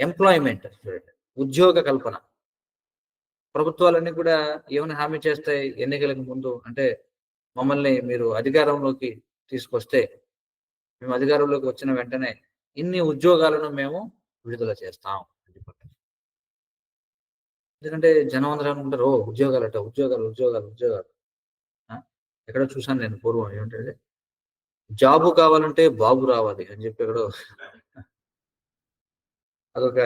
Employment చూడండి ఉద్యోగ కల్పన. ప్రభుత్వాలన్నీ కూడా ఏమైనా హామీ చేస్తాయి ఎన్నికలకు ముందు అంటే మమ్మల్ని మీరు అధికారంలోకి తీసుకొస్తే మేము అధికారంలోకి వచ్చిన వెంటనే ఇన్ని ఉద్యోగాలను మేము విడుదల చేస్తాం ఎందుకంటే జనం అందరూ అనుకుంటారు ఓ ఉద్యోగాలట ఉద్యోగాలు ఉద్యోగాలు ఉద్యోగాలు. ఎక్కడో చూసాను నేను పూర్వం ఏమంటే జాబు కావాలంటే బాబు రావాలి అని చెప్పి ఎక్కడో అదొక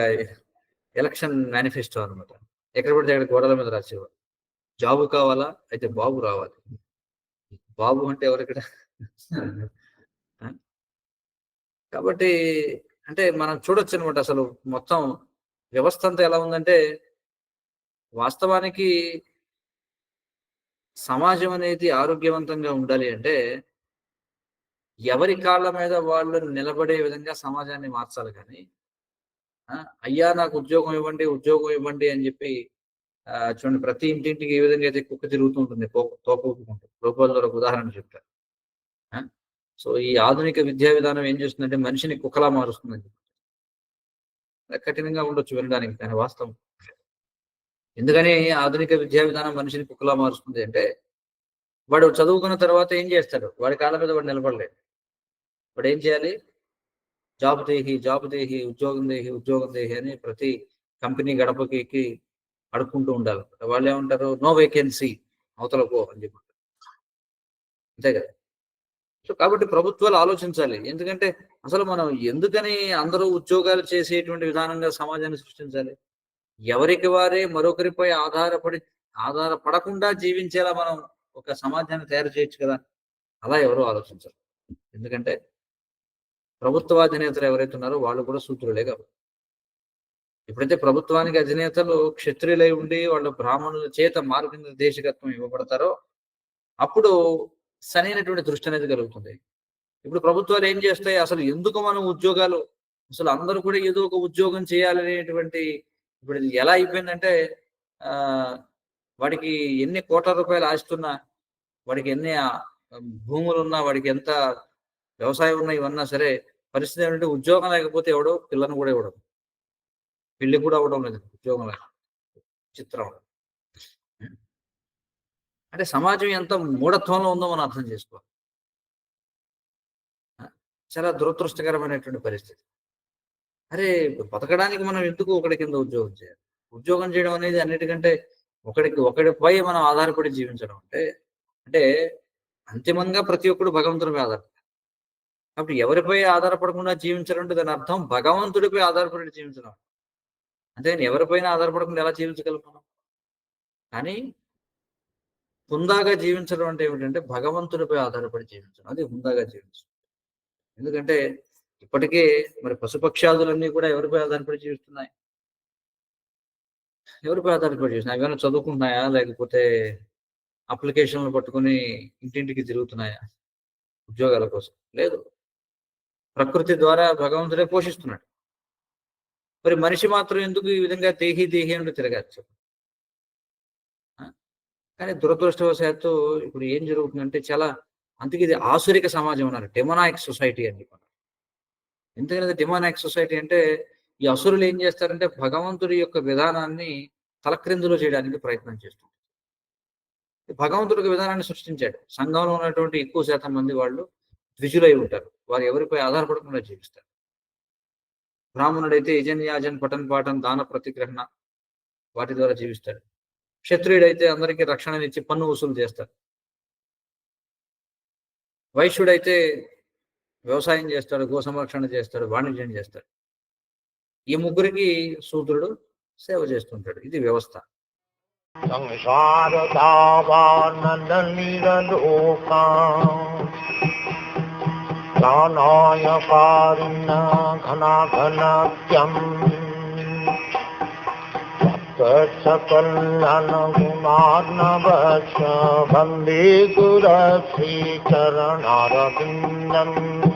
ఎలక్షన్ మేనిఫెస్టో అన్నమాట. ఎక్కడ పడితే అక్కడ గోడల మీద రాసేవారు. జాబు కావాలా? అయితే బాబు రావాలి. బాబు అంటే ఎవరు ఇక్కడ? కాబట్టి అంటే మనం చూడొచ్చు అనమాట అసలు మొత్తం వ్యవస్థ అంతా ఎలా ఉందంటే వాస్తవానికి సమాజం అనేది ఆరోగ్యవంతంగా ఉండాలి అంటే ఎవరి కాళ్ళ మీద వాళ్ళు నిలబడే విధంగా సమాజాన్ని మార్చాలి కానీ అయ్యా నాకు ఉద్యోగం ఇవ్వండి ఉద్యోగం ఇవ్వండి అని చెప్పి చూడండి ప్రతి ఇంటింటికి ఏ విధంగా అయితే కుక్క తిరుగుతుంటుంది ఉంటుంది తోక తోక రూపాయల ఒక ఉదాహరణ చెప్తారు ఆ, సో ఈ ఆధునిక విద్యా విధానం ఏం చేస్తుందంటే మనిషిని కుక్కలా మారుస్తుంది కఠినంగా ఉండొచ్చు వినడానికి కానీ వాస్తవం. ఎందుకని ఆధునిక విద్యా విధానం మనిషిని కుక్కలా మారుస్తుంది అంటే వాడు చదువుకున్న తర్వాత ఏం చేస్తాడు? వాడి కాళ్ళ మీద వాడు నిలబడలేదు వాడు ఏం చేయాలి? జాబ్ దేహి జాబ్ దేహి ఉద్యోగం దేహి ఉద్యోగం దేహి అని ప్రతి కంపెనీ గడపకి ఎక్కి అడుక్కుంటూ ఉండాలి. వాళ్ళు ఏమంటారు? నో వేకెన్సీ అవతల పో అని చెప్పి. అంతే కదా? సో కాబట్టి ప్రభుత్వాలు ఆలోచించాలి. ఎందుకంటే అసలు మనం ఎందుకని అందరూ ఉద్యోగాలు చేసేటువంటి విధానంగా సమాజాన్ని సృష్టించాలి? ఎవరికి వారే మరొకరిపై ఆధారపడి ఆధారపడకుండా జీవించేలా మనం ఒక సమాజాన్ని తయారు చేయొచ్చు కదా? అలా ఎవరు ఆలోచించరు. ఎందుకంటే ప్రభుత్వ అధినేతలు ఎవరైతే ఉన్నారో వాళ్ళు కూడా సూత్రులే కాబట్టి. ఎప్పుడైతే ప్రభుత్వానికి అధినేతలు క్షత్రియులై ఉండి వాళ్ళు బ్రాహ్మణుల చేత మార్గనిర్దేశకత్వం ఇవ్వబడతారో అప్పుడు సరైనటువంటి దృష్టి అనేది కలుగుతుంది. ఇప్పుడు ప్రభుత్వాలు ఏం చేస్తాయి? అసలు ఎందుకు మనం ఉద్యోగాలు అసలు అందరూ కూడా ఏదో ఒక ఉద్యోగం చేయాలనేటువంటి ఇప్పుడు ఎలా అయిపోయిందంటే ఆ వాడికి ఎన్ని కోట్ల రూపాయలు ఆస్తున్నా వాడికి ఎన్ని భూములు ఉన్నా వాడికి ఎంత వ్యవసాయం ఉన్నా ఇవన్నా సరే పరిస్థితి ఏంటంటే ఉద్యోగం లేకపోతే ఎవడో పిల్లను కూడా ఇవ్వడం. పెళ్ళి కూడా అవ్వడం లేదు ఉద్యోగం లేక. చిత్రం అంటే సమాజం ఎంత మూఢత్వంలో ఉందో మనం అర్థం చేసుకోవాలి. చాలా దురదృష్టకరమైనటువంటి పరిస్థితి. అరే బతకడానికి మనం ఎందుకు ఒకటి కింద ఉద్యోగం చేయాలి? ఉద్యోగం చేయడం అనేది అన్నిటికంటే ఒకడికి ఒకడిపై మనం ఆధారపడి జీవించడం అంటే అంటే అంతిమంగా ప్రతి ఒక్కడు భగవంతుడిపై ఆధారపడి కాబట్టి ఎవరిపై ఆధారపడకుండా జీవించడం అంటే దాని అర్థం భగవంతుడిపై ఆధారపడి జీవించడం. అంతేగాని ఎవరిపైన ఆధారపడకుండా ఎలా జీవించగలం కానీ హుందాగా జీవించడం అంటే ఏమిటంటే భగవంతుడిపై ఆధారపడి జీవించడం. అది హుందాగా జీవించడం. ఎందుకంటే ఇప్పటికే మరి పశుపక్షాదులన్నీ కూడా ఎవరిపై ఆధారపడి జీవిస్తున్నాయి? ఎవరిపై ఆధారపడి జీవిస్తున్నాయి? ఏమైనా చదువుకుంటున్నాయా? లేకపోతే అప్లికేషన్లు పట్టుకొని ఇంటింటికి తిరుగుతున్నాయా? ఉద్యోగాల కోసం. లేదు. ప్రకృతి ద్వారా భగవంతుడే పోషిస్తున్నాడు. మరి మనిషి మాత్రం ఎందుకు ఈ విధంగా దేహి దేహి అంటూ తిరగచ్చు కానీ దురదృష్టవశాత్తు ఇప్పుడు ఏం జరుగుతుందంటే చాలా అందుకే ఇది ఆసురిక సమాజం అన్నారు. డెమోనాయిక్ సొసైటీ అని చెప్పారు. ఎందుకంటే డెమోనాయిక్ సొసైటీ అంటే ఈ అసురులు ఏం చేస్తారంటే భగవంతుడి యొక్క విధానాన్ని తలక్రిందులు చేయడానికి ప్రయత్నం చేస్తుంది భగవంతుడి విధానాన్ని సృష్టించాడు. సంఘంలో ఉన్నటువంటి ఎక్కువ శాతం మంది వాళ్ళు ద్విజులై ఉంటారు వారు ఎవరిపై ఆధారపడకుండా జీవిస్తారు. బ్రాహ్మణుడైతే యజన్ యాజన్ పఠన్ పాఠన్ దాన ప్రతిగ్రహణ వాటి ద్వారా జీవిస్తాడు. క్షత్రియుడైతే అందరికీ రక్షణనిచ్చి పన్ను వసూలు చేస్తాడు వైశ్యుడైతే వ్యవసాయం చేస్తాడు గో సంరక్షణ చేస్తాడు వాణిజ్యం చేస్తాడు. ఈ ముగ్గురికి సూత్రుడు సేవ చేస్తుంటాడు. ఇది వ్యవస్థ. णाय पारिण घनाघनव्यम् वन्दे गुरश्रीचरणारविन्दम्